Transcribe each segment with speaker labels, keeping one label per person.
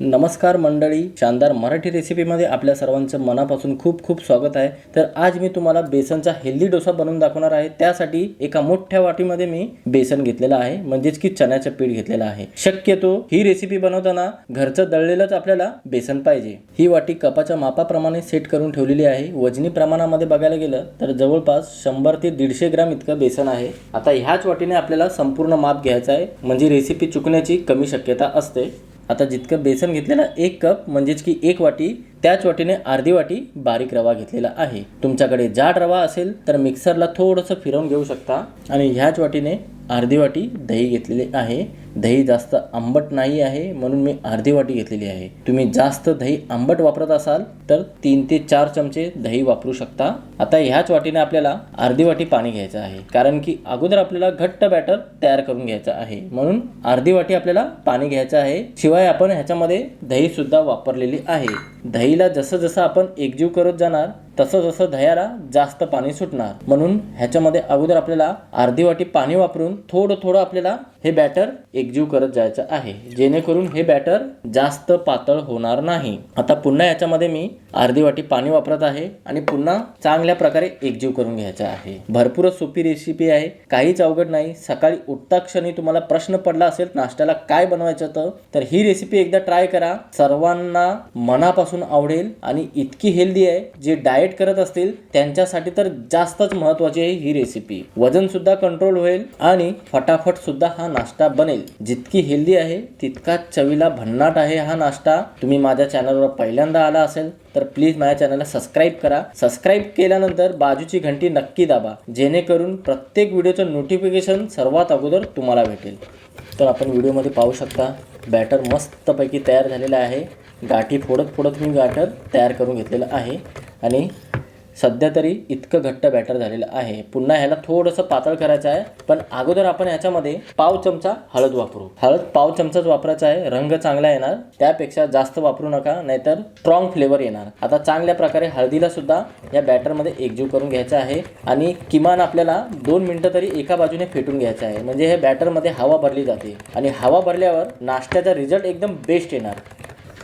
Speaker 1: नमस्कार मंडळी शानदार मराठी रेसिपीमध्ये आपल्या सर्वांचं मनापासून खूप खूप स्वागत आहे. तर आज मी तुम्हाला बेसनचा हेल्दी डोसा बनवून दाखवणार आहे. त्यासाठी एका मोठ्या वाटीमध्ये मी बेसन घेतलेलं आहे म्हणजेच की चण्याचं पीठ घेतलेलं आहे. शक्यतो ही रेसिपी बनवताना घरचं दळलेलंच आपल्याला बेसन पाहिजे. ही वाटी कपाच्या मापाप्रमाणे सेट करून ठेवलेली आहे. वजनी प्रमाणामध्ये बघायला गेलं तर जवळपास शंभर ते दीडशे ग्राम इतकं बेसन आहे. आता ह्याच वाटीने आपल्याला संपूर्ण माप घ्यायचं आहे. म्हणजे रेसिपी चुकण्याची कमी शक्यता असते. आता जितकं बेसन घेतलेलं एक कप म्हणजेच की एक वाटी त्याच वाटीने अर्धी वाटी बारीक रवा घेतलेला आहे. तुमच्याकडे जाड रवा असेल तर मिक्सरला थोडंसं फिरवून घेऊ शकता. आणि ह्याच वाटीने अर्धी वाटी दही घेतलेली आहे. दही जास्त आंबट नाही आहे म्हणून मी अर्धी वाटी घेतलेली आहे. तुम्ही जास्त दही आंबट वापरत असाल तर तीन ते चार चमचे दही वापरू शकता. आता ह्याच वाटीने आपल्याला अर्धी वाटी पाणी घ्यायचं आहे. कारण की अगोदर आपल्याला घट्ट बॅटर तयार करून घ्यायचं आहे. म्हणून अर्धी वाटी आपल्याला पाणी घ्यायचं आहे. शिवाय आपण ह्याच्यामध्ये दही सुद्धा वापरलेली आहे. दहीला जसं जसं आपण एकजीव करत जाणार तसं जसं दह्याला जास्त पाणी सुटणार. म्हणून ह्याच्यामध्ये अगोदर आपल्याला अर्धी वाटी पाणी वापरून थोडं थोडं आपल्याला हे बॅटर एकजीव करत जायचं आहे. जेणेकरून हे बॅटर जास्त पातळ होणार नाही. आता पुन्हा याच्यामध्ये मी अर्धी वाटी पाणी वापरत आहे आणि पुन्हा चांगल्या प्रकारे एकजीव करून घ्यायचं आहे. भरपूरच सोपी रेसिपी आहे. काहीच अवघड नाही. सकाळी उठता क्षणी तुम्हाला प्रश्न पडला असेल नाश्त्याला काय बनवायचं तर ही रेसिपी एकदा ट्राय करा. सर्वांना मनापासून आवडेल आणि इतकी हेल्दी आहे. जे डाएट करत असतील त्यांच्यासाठी तर जास्तच महत्वाची आहे ही रेसिपी वजन सुद्धा कंट्रोल होईल आणि फटाफट सुद्धा हा नाश्ता बनेल. जितकी हेल्दी आहे तितकाच चवीला भन्नाट आहे हा नाश्ता. तुम्ही माझ्या चॅनलवर पहिल्यांदा आला असेल तर प्लीज माझ्या चॅनलला सबस्क्राईब करा. सबस्क्राईब केल्यानंतर बाजूची घंटी नक्की दाबा जेणेकरून प्रत्येक व्हिडिओचं नोटिफिकेशन सर्वात अगोदर तुम्हाला भेटेल. तर आपण व्हिडिओमध्ये पाहू शकता बॅटर मस्तपैकी तयार झालेलं आहे. गाठी फोडत फोडत मी बॅटर तयार करून घेतलेलं आहे. आणि सध्या तरी इतकं घट्ट बॅटर झालेलं आहे. पुन्हा ह्याला थोडंसं पातळ करायचं आहे पण अगोदर आपण ह्याच्यामध्ये पाव चमचा हळद वापरू. हळद पाव चमचाच वापरायचा आहे रंग चांगला येणार त्यापेक्षा जास्त वापरू नका नाहीतर स्ट्रॉंग फ्लेवर येणार. आता चांगल्या प्रकारे हळदीला सुद्धा या बॅटरमध्ये एकजीव करून घ्यायचं आहे आणि किमान आपल्याला दोन मिनटं तरी एका बाजूने फेटून घ्यायचं आहे. म्हणजे हे बॅटरमध्ये हवा भरली जाते आणि हवा भरल्यावर नाश्त्याचा रिझल्ट एकदम बेस्ट येणार.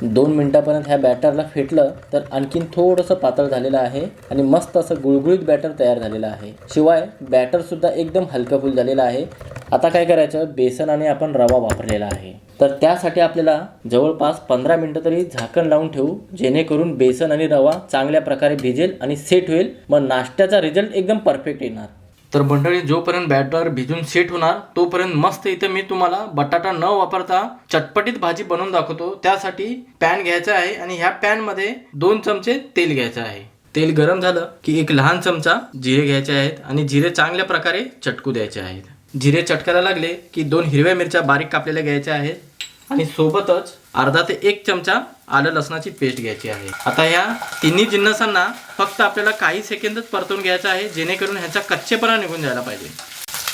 Speaker 1: दोन मिनटापर्यंत ह्या बॅटरला फेटलं तर आणखीन थोडंसं पातळ झालेलं आहे आणि मस्त असं गुळगुळीत बॅटर तयार झालेलं आहे. शिवाय बॅटरसुद्धा एकदम हलकंफुल झालेलं आहे. आता काय करायचं? बेसन आणि आपण रवा वापरलेला आहे. तर त्यासाठी आपल्याला जवळपास पंधरा मिनटं तरी झाकण लावून ठेवू जेणेकरून बेसन आणि रवा चांगल्या प्रकारे भिजेल आणि सेट होईल. मग नाश्त्याचा रिझल्ट एकदम परफेक्ट येणार. तर मंडळी जोपर्यंत बॅटर भिजून सेट होणार तोपर्यंत मस्त इथं मी तुम्हाला बटाटा न वापरता चटपटीत भाजी बनवून दाखवतो. त्यासाठी पॅन घ्यायचा आहे आणि ह्या पॅनमध्ये दोन चमचे तेल घ्यायचं आहे. तेल गरम झालं की एक लहान चमचा जिरे घ्यायचे आहेत आणि जिरे चांगल्या प्रकारे चटकू द्यायचे आहेत. जिरे चटकायला लागले की दोन हिरव्या मिरच्या बारीक कापलेल्या घ्यायच्या आहेत. आणि सोबतच अर्धा ते एक चमचा आलं लसणाची पेस्ट घ्यायची आहे. आता ह्या तिन्ही जिन्नसांना फक्त आपल्याला काही सेकंदच परतून घ्यायचं आहे जेणेकरून ह्याचा कच्चेपणा निघून जायला पाहिजे.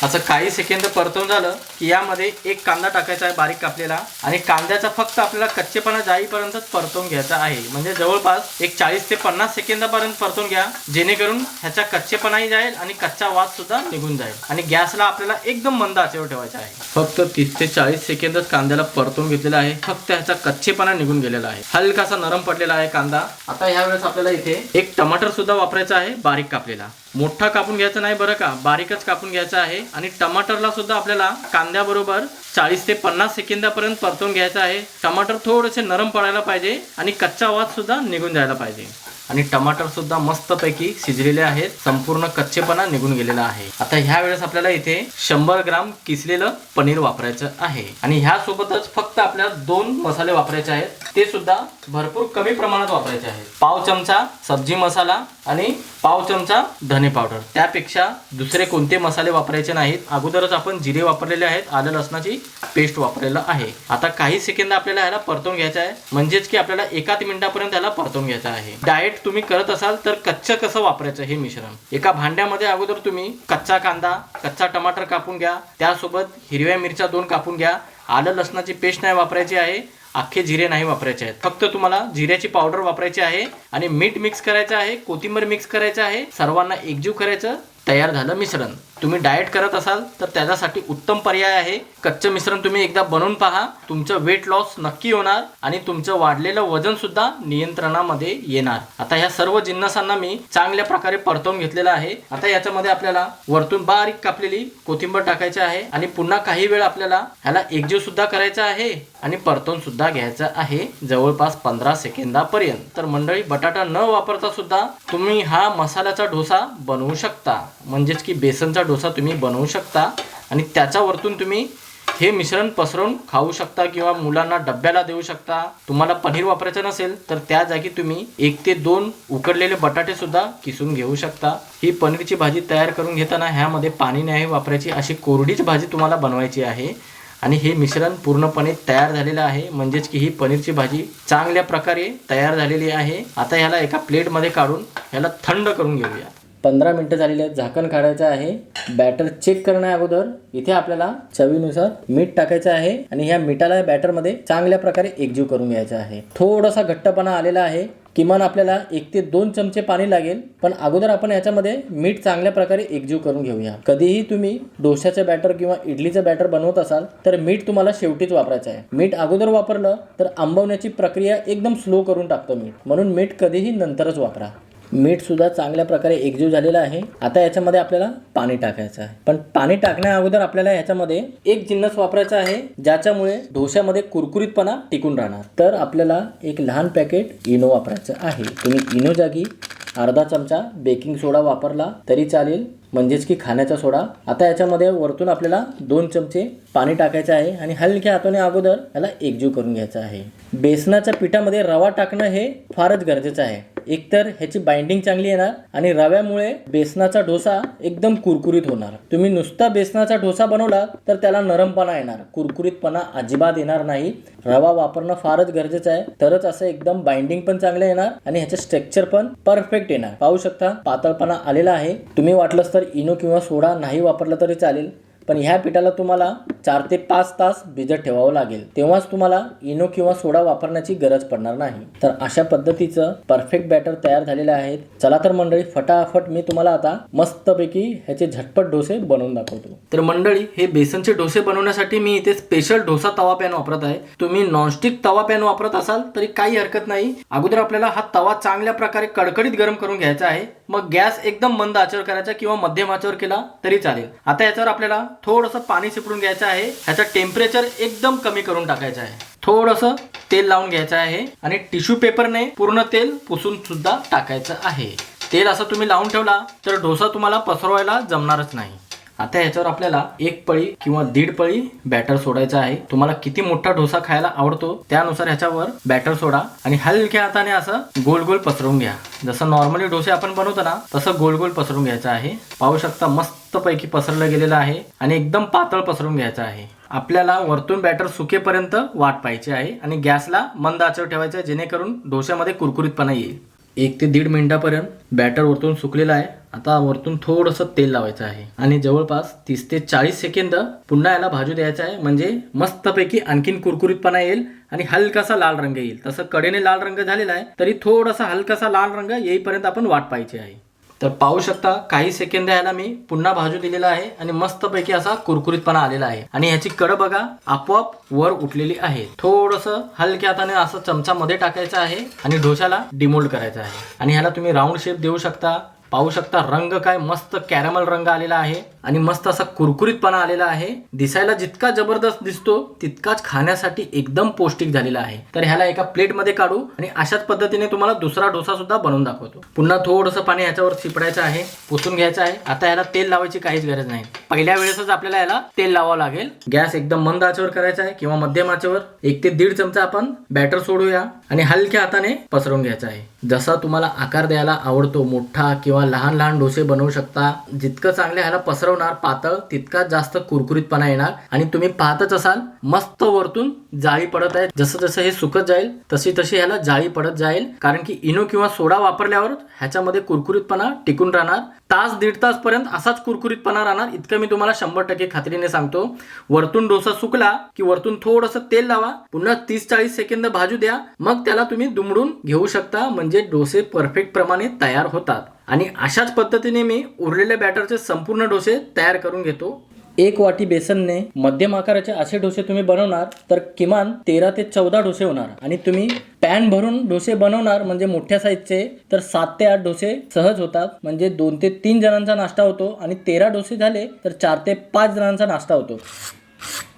Speaker 1: असं काही सेकंद परतून झालं की यामध्ये एक कांदा टाकायचा आहे बारीक कापलेला आणि कांद्याचा फक्त आपल्याला कच्चेपणा जाईपर्यंतच परतून घ्यायचा आहे. म्हणजे जवळपास एक चाळीस ते पन्नास सेकंदापर्यंत परतून घ्या जेणेकरून ह्याचा कच्चेपणाही जाईल आणि कच्चा वास सुद्धा निघून जाईल. आणि गॅसला आपल्याला एकदम मंद आचेवर ठेवायचा आहे. फक्त तीस ते चाळीस सेकंदच कांद्याला परतून घेतलेला आहे. फक्त ह्याचा कच्चेपणा निघून गेलेला आहे. हलकासा नरम पडलेला आहे कांदा. आता ह्या वेळेस आपल्याला इथे एक टमाटर सुद्धा वापरायचा आहे बारीक कापलेला. मोठा कापून घ्यायचा नाही बरं का बारीकच कापून घ्यायचा आहे. आणि टमाटरला सुद्धा आपल्याला कांद्याबरोबर चाळीस ते पन्नास सेकंदापर्यंत परतून घ्यायचा आहे. टमाटर थोडेसे नरम पडायला पाहिजे आणि कच्चा वाद सुद्धा निघून जायला पाहिजे. आणि टमाटर सुद्धा मस्तपैकी शिजलेले आहेत. संपूर्ण कच्चेपणा निघून गेलेला आहे. आता ह्या वेळेस आपल्याला इथे शंभर ग्राम किसलेलं पनीर वापरायचं आहे. आणि ह्या सोबतच फक्त आपल्याला दोन मसाले वापरायचे आहेत. ते सुद्धा भरपूर कमी प्रमाणात वापरायचे आहेत. पाव चमचा सब्जी मसाला आणि पाव चमचा धने पावडर. त्यापेक्षा दुसरे कोणते मसाले वापरायचे नाहीत. अगोदरच आपण जिरे वापरलेले आहेत. आलं लसणाची पेस्ट वापरलेलं आहे. आता काही सेकंद आपल्याला ह्याला परतून घ्यायचं आहे. म्हणजेच की आपल्याला एकाच मिनिटापर्यंत ह्याला परतून घ्यायचं आहे. डाएट तुम्ही करत असाल तर कच्चं कसं वापरायचं हे मिश्रण? एका भांड्यामध्ये अगोदर तुम्ही कच्चा कांदा कच्चा टमाटर कापून घ्या. त्यासोबत हिरव्या मिरच्या दोन कापून घ्या. आलं लसणाची पेस्ट नाही वापरायची आहे अख्खे जिरे नाही वापरायचे आहेत. फक्त तुम्हाला जिऱ्याची पावडर वापरायची आहे आणि मीठ मिक्स करायचं आहे कोथिंबीर मिक्स करायचं आहे. सर्वांना एकजीव करायचं तयार झालं मिश्रण. तुम्ही डाएट करत असाल तर त्याच्यासाठी उत्तम पर्याय आहे. कच्चं मिश्रण तुम्ही एकदा बनवून पहा. तुमचं वेट लॉस नक्की होणार आणि तुमचं वाढलेलं वजन सुद्धा नियंत्रणामध्ये येणार. आता ह्या सर्व जिन्नसांना मी चांगल्या प्रकारे परतवून घेतलेलं आहे. आता याच्यामध्ये आपल्याला वरतून बारीक कापलेली कोथिंबीर टाकायची आहे आणि पुन्हा काही वेळ आपल्याला ह्याला एकजीव सुद्धा करायचा आहे आणि परतवून सुद्धा घ्यायचं आहे जवळपास पंधरा सेकंदापर्यंत. तर मंडळी बटाटा न वापरता सुद्धा तुम्ही हा मसाल्याचा डोसा बनवू शकता. म्हणजेच की बेसनचा डोसा तुम्ही बनवू शकता आणि त्याच्यावरतून तुम्ही हे मिश्रण पसरवून खाऊ शकता किंवा मुलांना डब्याला देऊ शकता. तुम्हाला पनीर वापरायचं नसेल तर त्या जागी तुम्ही एक ते दोन उकडलेले बटाटे सुद्धा किसून घेऊ शकता. ही पनीरची भाजी तयार करून घेताना ह्यामध्ये पाणी नाही वापरायची अशी कोरडीच भाजी तुम्हाला बनवायची आहे. आणि हे मिश्रण पूर्णपणे तयार झालेलं आहे. म्हणजेच की ही पनीरची भाजी चांगल्या प्रकारे तयार झालेली आहे. आता ह्याला एका प्लेटमध्ये काढून ह्याला थंड करून घेऊया. पंधरा मिनटं झालेली आहेत झाकण काढायचं आहे. बॅटर चेक करण्या अगोदर इथे आपल्याला चवीनुसार मीठ टाकायचं आहे आणि ह्या मिठाला बॅटरमध्ये चांगल्या प्रकारे एकजीव करून घ्यायचा आहे. थोडासा घट्टपणा आलेला आहे. किमान आपल्याला एक ते दोन चमचे पाणी लागेल पण अगोदर आपण याच्यामध्ये मीठ चांगल्या प्रकारे एकजीव करून घेऊया. कधीही तुम्ही डोश्याचं बॅटर किंवा इडलीचं बॅटर बनवत असाल तर मीठ तुम्हाला शेवटीच वापरायचं आहे. मीठ अगोदर वापरलं तर आंबवण्याची प्रक्रिया एकदम स्लो करून टाकतं मीठ. म्हणून मीठ कधीही नंतरच वापरा. मीठसुद्धा चांगल्या प्रकारे एकजीव झालेलं आहे. आता याच्यामध्ये आपल्याला पाणी टाकायचं आहे. पण पाणी टाकण्या अगोदर आपल्याला याच्यामध्ये एक जिन्नस वापरायचा आहे ज्याच्यामुळे डोश्यामध्ये कुरकुरीतपणा टिकून राहणार. तर आपल्याला एक लहान पॅकेट इनो वापरायचं आहे. तुम्ही इनो जागी अर्धा चमचा बेकिंग सोडा वापरला तरी चालेल. म्हणजेच की खाण्याचा सोडा. आता याच्यामध्ये वरतून आपल्याला दोन चमचे पाणी टाकायचं आहे आणि हलक्या हाताने अगोदर याला एकजीव करून घ्यायचा आहे. बेसनाच्या पिठामध्ये रवा टाकणं हे फारच गरजेचं आहे. एकतर ह्याची बाइंडिंग चांगली येणार आणि रव्यामुळे बेसनाचा डोसा एकदम कुरकुरीत होणार. तुम्ही नुसता बेसनाचा डोसा बनवला तर त्याला नरमपणा येणार कुरकुरीतपणा अजिबात येणार नाही. रवा वापरणं फारच गरजेचं आहे. तरच असं एकदम बाइंडिंग पण चांगलं येणार आणि ह्याचं स्ट्रक्चर पण परफेक्ट येणार. पाहू शकता पातळपणा आलेला आहे. तुम्ही वाटलंच इनो किंवा सोडा नाही वापरला तरी चालेल. पण ह्या पिठाला तुम्हाला चार ते पाच तास भिजत ठेवावं लागेल. तेव्हाच तुम्हाला इनो किंवा सोडा वापरण्याची गरज पडणार नाही. तर अशा पद्धतीचं परफेक्ट बॅटर तयार झालेले आहेत चला तर मंडळी फटाफट मी तुम्हाला आता मस्तपैकी ह्याचे झटपट डोसे बनवून दाखवतो. तर मंडळी हे बेसनचे डोसे बनवण्यासाठी मी इथे स्पेशल डोसा तवा पॅन वापरत आहे. तुम्ही नॉनस्टिक तवा पॅन वापरत असाल तरी काही हरकत नाही. अगोदर आपल्याला हा तवा चांगल्या प्रकारे कडकडीत गरम करून घ्यायचा आहे. मग गॅस एकदम मंद आचर करायचा किंवा मध्यम आचर केला तरी चालेल. आता याच्यावर आपल्याला थोडंसं पाणी शिपडून घ्यायचं आहे. ह्याचं टेम्परेचर एकदम कमी करून टाकायचं आहे. थोडंसं तेल लावून घ्यायचं आहे आणि टिश्यू पेपरने पूर्ण तेल पुसून सुद्धा टाकायचं आहे. तेल असं तुम्ही लावून ठेवला तर डोसा तुम्हाला पसरवायला जमणारच नाही. आता ह्याच्यावर आपल्याला एक पळी किंवा दीड पळी बॅटर सोडायचा आहे. तुम्हाला किती मोठा डोसा खायला आवडतो त्यानुसार ह्याच्यावर बॅटर सोडा आणि हलक्या हाताने असं गोल गोल पसरवून घ्या. जसं नॉर्मली डोसे आपण बनवतो ना तसं गोल गोल पसरून घ्यायचं आहे. पाहू शकता मस्त पैकी पसरलं गेलेलं आहे आणि एकदम पातळ पसरवून घ्यायचं आहे. आपल्याला वरतून बॅटर सुकेपर्यंत वाट पाहिजे आहे आणि गॅसला मंद आचर ठेवायचं आहे जेणेकरून डोश्यामध्ये कुरकुरीतपणा येईल. एक ते दीड मिनिटापर्यंत बॅटर वरतून सुकलेलं आहे. आता वरतून थोडंसं तेल लावायचं आहे. आणि जवळपास तीस ते चाळीस सेकंद पुन्हा याला भाजू द्यायचं आहे. म्हणजे मस्तपैकी आणखीन कुरकुरीतपणा येईल आणि हलकासा लाल रंग येईल. तसं कडेने लाल रंग झालेला आहे तरी थोडासा हलकासा लाल रंग येईपर्यंत आपण वाट पाहिजे आहे. तर पाहू शकता काही सेकंद याला मी पुन्हा भाजू दिलेला आहे आणि मस्तपैकी असा कुरकुरीतपणा आलेला आहे. आणि ह्याची कड बघा आपोआप वर उठलेली आहे. थोडस हलक्या हाताने असं चमचा मध्ये टाकायचं आहे आणि ढोशाला डिमोल्ड करायचं आहे. आणि ह्याला तुम्ही राऊंड शेप देऊ शकता पाहू शकता रंग काय मस्त कॅरमल रंग आलेला आहे. आणि मस्त असा कुरकुरीतपणा आलेला आहे. दिसायला जितका जबरदस्त दिसतो तितकाच खाण्यासाठी एकदम पौष्टिक झालेला आहे. तर ह्याला एका प्लेटमध्ये काढू आणि अशाच पद्धतीने तुम्हाला दुसरा डोसा सुद्धा बनवून दाखवतो. पुन्हा थोडंसं पाणी ह्याच्यावर शिपडायचं आहे पुसून घ्यायचं आहे. आता ह्याला तेल लावायची काहीच गरज नाही. पहिल्या वेळेसच आपल्याला याला तेल लावावं लागेल. गॅस एकदम मंद आचेवर करायचा आहे किंवा मध्यम आचेवर. एक ते दीड चमचा आपण बॅटर सोडूया आणि हलक्या हाताने पसरवून घ्यायचा आहे. जसा तुम्हाला आकार द्यायला आवडतो मोठा किंवा लहान लहान डोसे बनवू शकता जितकं चांगले ह्याला पसरवून पसरवणार पातळ तितकाच जास्त कुरकुरीतपणा येणार. आणि तुम्ही पाहतच असाल मस्त वरतून जाळी पडत आहे. जसं जसं हे सुकत जाईल तशी तशी ह्याला जाळी पडत जाईल. कारण की इनो किंवा सोडा वापरल्यावर ह्याच्यामध्ये कुरकुरीतपणा टिकून राहणार. तास दीड तास पर्यंत असाच कुरकुरीतपणा राहणार. इतकं मी तुम्हाला शंभर टक्के खात्रीने सांगतो. वरतून डोसा सुकला की वरतून थोडंसं तेल लावा. पुन्हा तीस चाळीस सेकंद भाजू द्या. मग त्याला तुम्ही दुमडून घेऊ शकता. म्हणजे डोसे परफेक्ट प्रमाणे तयार होतात. आणि अशाच पद्धतीने मी उरलेल्या बॅटरचे संपूर्ण डोसे तयार करून घेतो. एक वाटी बेसनने मध्यम आकाराचे असे डोसे तुम्ही बनवणार तर किमान तेरा ते चौदा डोसे होणार. आणि तुम्ही पॅन भरून डोसे बनवणार म्हणजे मोठ्या साईजचे तर सात ते आठ डोसे सहज होतात. म्हणजे दोन ते तीन जणांचा नाश्ता होतो आणि तेरा डोसे झाले तर चार ते पाच जणांचा नाश्ता होतो.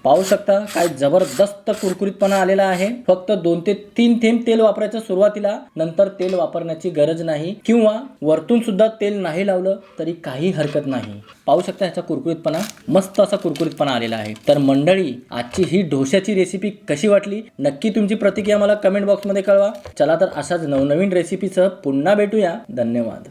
Speaker 1: पाहू शकता काय जबरदस्त कुरकुरीतपणा आलेला आहे. फक्त दोन ते तीन थेंब तेल वापरायचं सुरुवातीला नंतर तेल वापरण्याची गरज नाही. किंवा वरतून सुद्धा तेल नाही लावलं तरी काही हरकत नाही. पाहू शकता ह्याचा कुरकुरीतपणा मस्त असा कुरकुरीतपणा आलेला आहे. तर मंडळी आजची ही डोश्याची रेसिपी कशी वाटली? नक्की तुमची प्रतिक्रिया मला कमेंट बॉक्समध्ये कळवा. चला तर अशाच नवनवीन रेसिपीसह पुन्हा भेटूया. धन्यवाद.